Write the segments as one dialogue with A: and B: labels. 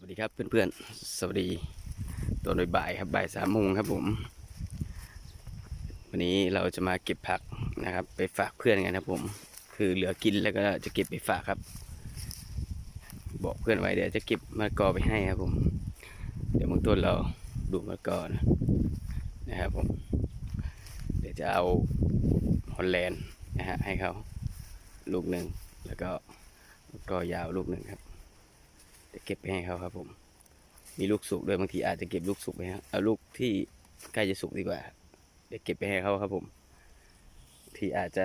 A: วัสดีครับเพื่อนๆ สวัสดีตอนบ่ายครับบ่ายสามโมงครับผม วันนี้เราจะมาเก็บผักนะครับ ไปฝากเพื่อนกันครับผม คือเหลือกินแล้วก็จะเก็บไปฝากครับ บอกเพื่อนไว้เดี๋ยวจะเก็บมะละกอไปให้ครับผม เดี๋ยวเบื้องต้นเราดูมะละกอนะนะครับผม เดี๋ยวจะเอาฮอลแลนด์นะฮะให้เขาลูกหนึ่งแล้วก็มะละกอยาวลูกหนึ่งครับ จะเก็บไปให้เขาครับ ผม มีลูกสุกด้วยบางทีอาจจะเก็บลูกสุกไปฮะเอาลูกที่ใกล้จะสุกดีกว่าเดี๋ยวเก็บไปให้เขาครับ ผม ที่อาจจะ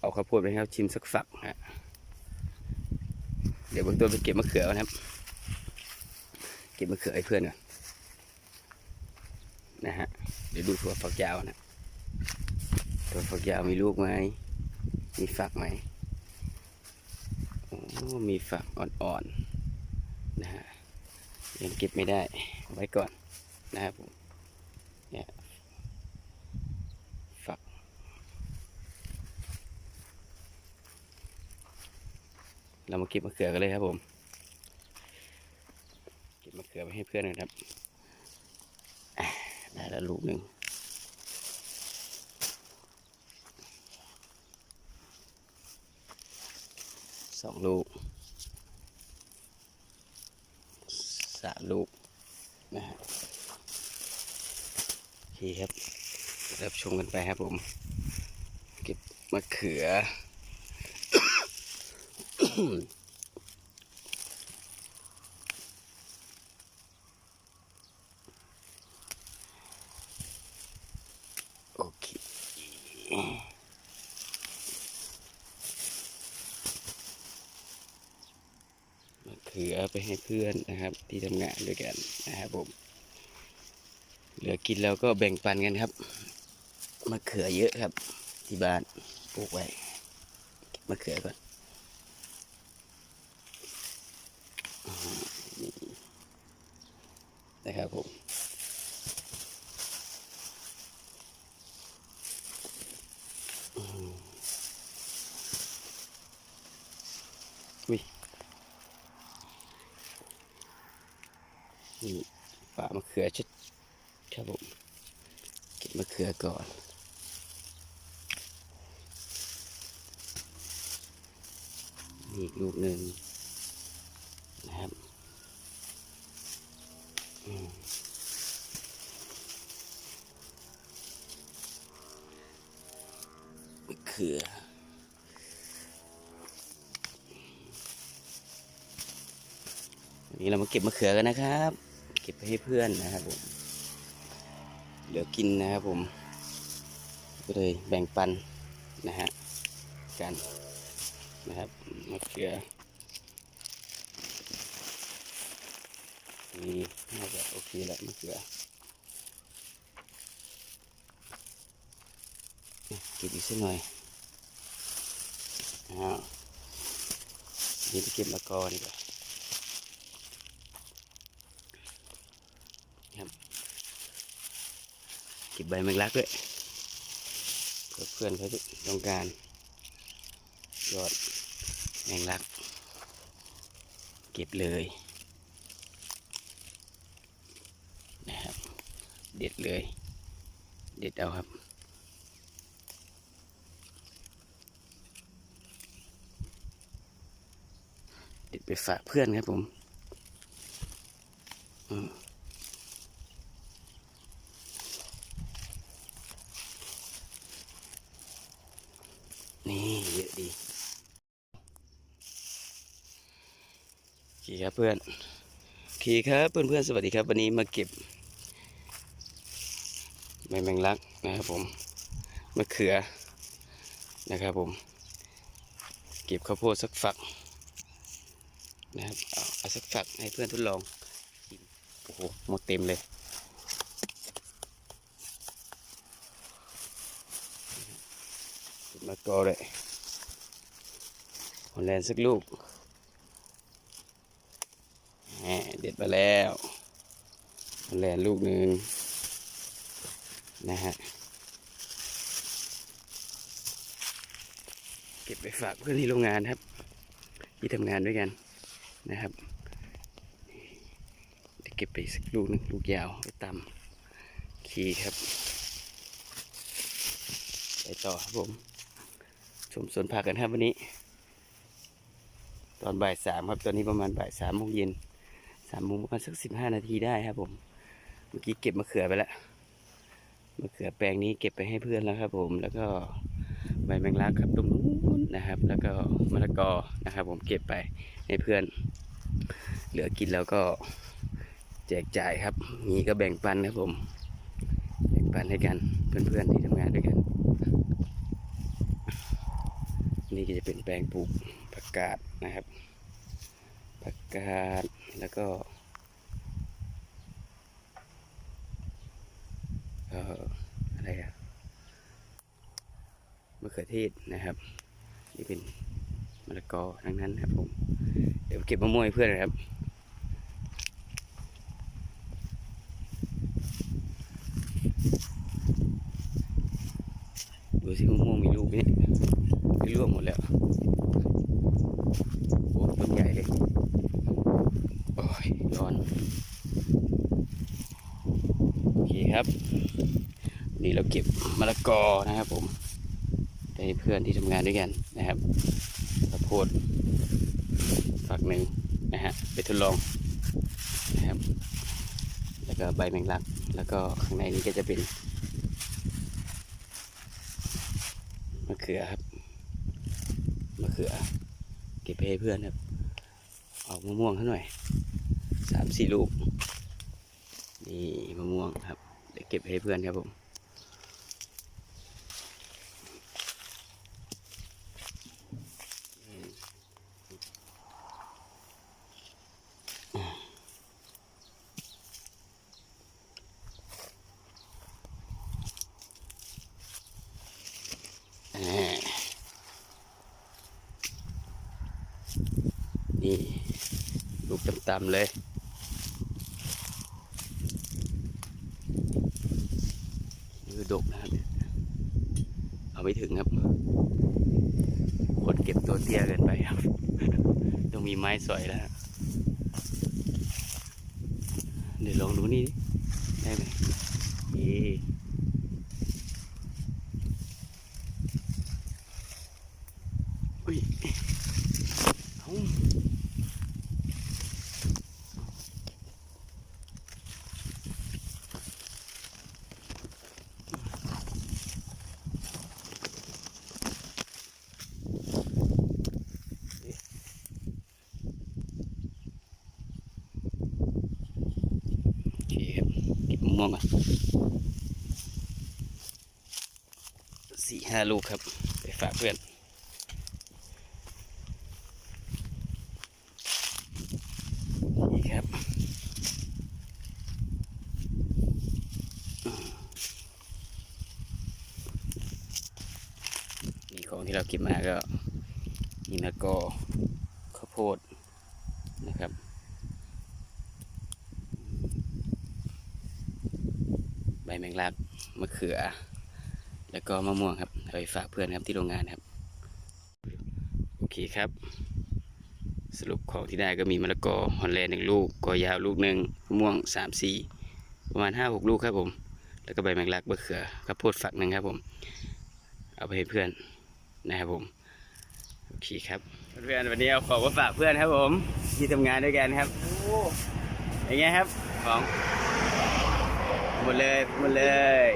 A: เอาข้าวโพดไปให้เขาชิมสักฝักฮะเดี๋ยวเบื้องต้นไปเก็บมะเขือก่อนครับ เก็บมะเขือให้เพื่อนก่อนนะฮะเดี๋ยวดูถั่วฝักยาวนะถั่วฝักยาวมีลูกไหมมีฝักไหมโอ้มีฝักอ่อนๆ นะฮะยังเก็บไม่ได้ไว้ก่อนนะครับผมเนี่ยฝักเรามาเก็บมะเขือกันเลยครับผม เก็บมะเขือไปให้เพื่อนนะครับได้แล้วลูกหนึ่งสองลูก สาลูกนะฮะโอเคครับรับชมกันไปครับผม เก็บมะเขือเค มะเขื อไปให้เพื่อนนะครับ ที่ทำงานด้วยกันนะครับผม เหลือกินแล้วก็แบ่งปันกันครับมะเขือเยอะครับ ที่บ้านปลูกไว้มะเขือก่อนนะครับผมอืมอุ้ย นี่ป่ามะเขือชัดครับผมเก็บมะเขือก่อนนี่อีกลูกหนึ่งนะครับมะเขือนนี้เรามาเก็บมะเขือกันนะครับ เก็บไปให้เพื่อนนะครับผมเหลือกินนะครับผม ก็เลยแบ่งปันนะฮะกันนะครับมะเขือนี่น่าจะโอเคแล้วมะเขือเก็บอีกสักหน่อยนะฮะนี่ไปเก็บมะกอดีกว่า เก็ บใบแมงลักด้วยเพื่อเพื่อนเขาต้องการยอดแมงลัก เก็บเลยนะครับ เด็ดเลย เด็ดเอาครับเด็ดไปฝากเพื่อนครับผม อืม นี่เยอะ ดีโอเครับเพื่อนโอเครับเพื่อนเพื่อนสวัสดีครับ วันนี้มาเก็บใบแมงลักนะครับผมมะเขือนะครับผม เก็บข้าวโพดสักฝักนะครับเอาเอาสักฝักให้เพื่อนทดลองโอ้โหหมดเต็มเลยมะกอเลย แลนสักลูกเด็ดมาแล้วแลนลูกหนึ่งนะฮะ เก็บไปฝากเพื่อนที่โรงงานครับ ที่ทำงานด้วยกันนะครับเก็บไปสักลูกนึงลูกยาวไปตำขี่ครับ ไปต่อครับผมชมสวนผักกันครับวันนี้ ตอนบ่ายสามครับ ตอนนี้ประมาณบ่ายสามโมงเย็นสามโมงประมาณสักสิบห้านาทีได้ครับผม เมื่อกี้เก็บมะเขือไปแล้วมะเขือแปลงนี้เก็บไปให้เพื่อนแล้วครับผม แล้วก็ใบแมงลักครับตรงนู้นนะครับ แล้วก็มะละกอนะครับ ผมเก็บไปให้เพื่อน เหลือกินแล้วก็แจกจ่ายครับมีก็แบ่งปันครับผม แบ่งปันให้กันเพื่อนๆที่ทำงานด้วยกัน นี่ก็จะเป็นแปลงปลูก กกาดนะครับ ผักกาดแล้วก็เอออะไรอะมะเขือเทศนะครับ นี่เป็นมะละกอทั้งนั้นครับผม เดี๋ยวเก็บมะม่วงให้เพื่อนนะครับดูสิมะม่วงมีลูกไหมเนี่ยไม่ร่วงหมดแล้ว โอ้ต้นใหญ่เลย โอ้ยร้อน โอเคครับวันนี้เราเก็บมะละกอนะครับผมไปให้เพื่อนที่ทำงานด้วยกันนะครับข้าวโพดฝักหนึ่งนะฮะไปทดลองนะครับ แล้วก็ใบแมงลัก แล้วก็ข้างในนี้ก็จะเป็นมะเขือครับมะเขือ เก็บไป ให้เพื่อนครับ ออกมะม่วงเขาหน่อยสามสี่ลูก นี่มะม่วงครับ เดี๋ยวเก็บให้เพื่อนครับผม อ่า นี่ลูกต่ำๆเลยนี่คือดกนะครับเอาไม่ถึงครับ คนเก็บตัวเตี้ยเกินไปครับ ต้องมีไม้สอยแล้ว เดี๋ยวลองดูนี่ได้ไหมนี่อุ้ยเอ้าโอเคครับเก็บ มะม่วงก่อนสี่ห้าลูกครับ ไปฝากเพื่อนนี่ครับนี่ของที่เราเก็บมาก็มีมะกอข้าวโพดนะครับ ใบแมงลักมะเขือ แล้วก็มะม่วงครับเอาไปฝากเพื่อนครับที่โรงงานครับ โอเคครับ สรุปของที่ได้ก็มีมะละกอฮอลแลนด์หนึ่งลูกกอยาวลูกหนึ่งมะม่วงสามสี่ประมาณห้าหกลูกครับผม แล้วก็ใบแมงลักมะเขือข้าวโพดฝักหนึ่งครับผม เอาไปให้เพื่อนนะครับผม โอเคครับ เพื่อนๆวันนี้เอาของมาฝากเพื่อนครับผม ที่ทำงานด้วยกันครับ
B: โอ้
A: อย่างเงี้ยครับของ หมดเลยหมดเลย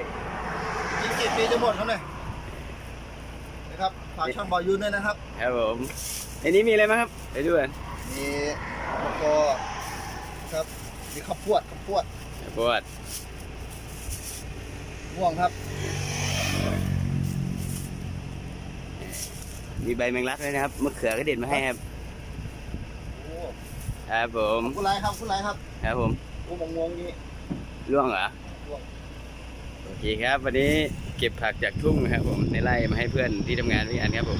B: ยี่สิบปีจะหมดครับเนี่ยนะครับฝากช่องบอยยูนด้วยนะครับ
A: ครับผมอันนี้มีอะไรบ้างครับไปดูกัน
B: มีแล้วก็ครับมีข้าวโพดข้าวโพด
A: ข้าวโพด
B: ม่วงครับ
A: มีใบแมงลักด้วยนะครับมะเขือก็เด็ดมาให้ครับ
B: โอ้
A: ครับผม
B: คุณไรครับคุณไรครับ
A: ครับผม
B: โอ้มงงงนี่
A: ร่วงเหรอ
B: ร่วง
A: โอเคครับวันนี้เก็บผักจากทุ่งนะครับผมในไร่มาให้เพื่อนที่ทำงานพี่อันครับผม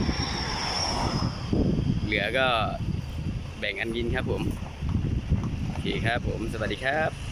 A: เหลือก็แบ่งกันกินครับผม โอเคครับผม สวัสดีครับ